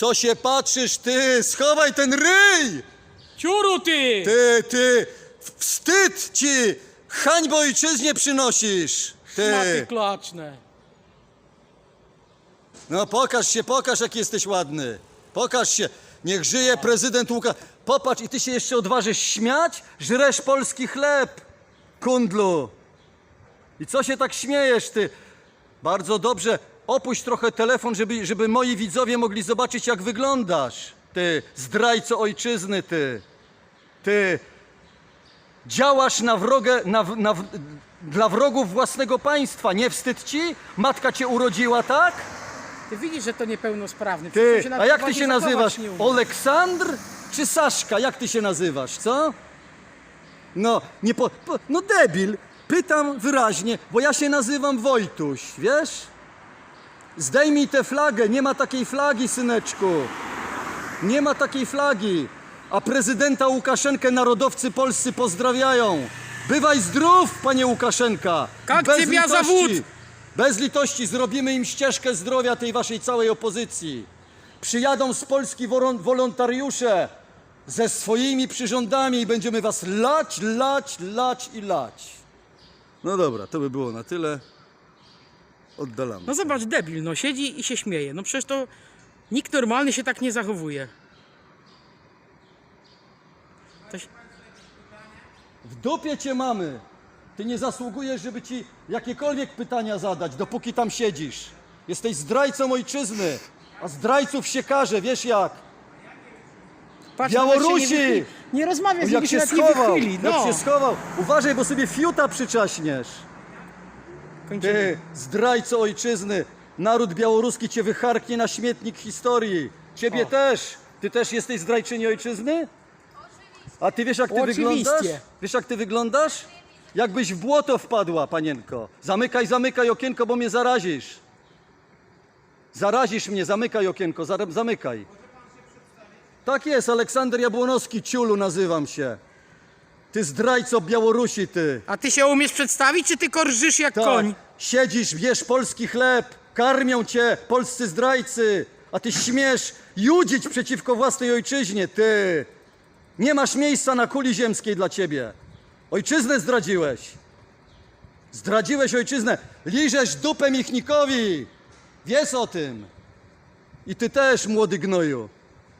Co się patrzysz, ty? Schowaj ten ryj! Ciuru ty! Ty, ty! Wstyd ci! Hańbę ojczyźnie przynosisz! Szmaty Ty! klaczne. No pokaż się, pokaż jaki jesteś ładny. Pokaż się. Niech żyje prezydent Łukasz. Popatrz i ty się jeszcze odważysz śmiać? Żresz polski chleb, kundlu. I co się tak śmiejesz ty? Bardzo dobrze. Opuść trochę telefon, żeby, żeby moi widzowie mogli zobaczyć jak wyglądasz. Ty, zdrajco ojczyzny ty. Ty, działasz na wrogę, na, na, dla wrogów własnego państwa. Nie wstyd ci? Matka cię urodziła, tak? Ty widzisz, że to niepełnosprawny. Ty, a jak ty się nazywasz? Oleksandr czy Saszka? Jak ty się nazywasz, co? No, nie po, po, no debil. Pytam wyraźnie, bo ja się nazywam Wojtuś, wiesz? Zdejmij tę flagę, nie ma takiej flagi, syneczku. Nie ma takiej flagi. A prezydenta Łukaszenkę narodowcy polscy pozdrawiają. Bywaj zdrów, panie Łukaszenka. Jak Bez ciebie litości. zawód? Bez litości zrobimy im ścieżkę zdrowia tej waszej całej opozycji. Przyjadą z Polski wolontariusze ze swoimi przyrządami i będziemy was lać, lać, lać i lać. No dobra, to by było na tyle. Oddalamy. No zobacz, debil, no siedzi i się śmieje. No przecież to nikt normalny się tak nie zachowuje. To się... W dupie cię mamy. Ty nie zasługujesz, żeby ci jakiekolwiek pytania zadać, dopóki tam siedzisz. Jesteś zdrajcą ojczyzny, a zdrajców się karze, wiesz jak? Patrz, Białorusi! nawet się Nie, wychyli. Nie rozmawia O, z jak nim, się nawet nie schował, wychyli. jak No. się schował. Uważaj, bo sobie fiuta przyczaśniesz. Kończymy. Ty, zdrajco ojczyzny, naród białoruski cię wycharknie na śmietnik historii. Ciebie też. Ty też jesteś zdrajczyni ojczyzny? A ty wiesz jak ty Oczywiście. wyglądasz? Wiesz jak ty wyglądasz? Jakbyś w błoto wpadła, panienko. Zamykaj, zamykaj okienko, bo mnie zarazisz. Zarazisz mnie, zamykaj okienko, zamykaj. Tak jest, Aleksander Jabłonowski, ciulu nazywam się. Ty zdrajco Białorusi, ty. A ty się umiesz przedstawić, czy tylko rżysz jak Tak. koń? Siedzisz, jesz polski chleb, karmią cię polscy zdrajcy, a ty śmiesz judzić przeciwko własnej ojczyźnie, ty. Nie masz miejsca na kuli ziemskiej dla ciebie. Ojczyznę zdradziłeś. Zdradziłeś ojczyznę. Liżesz dupę Michnikowi. Wiesz o tym. I ty też, młody gnoju.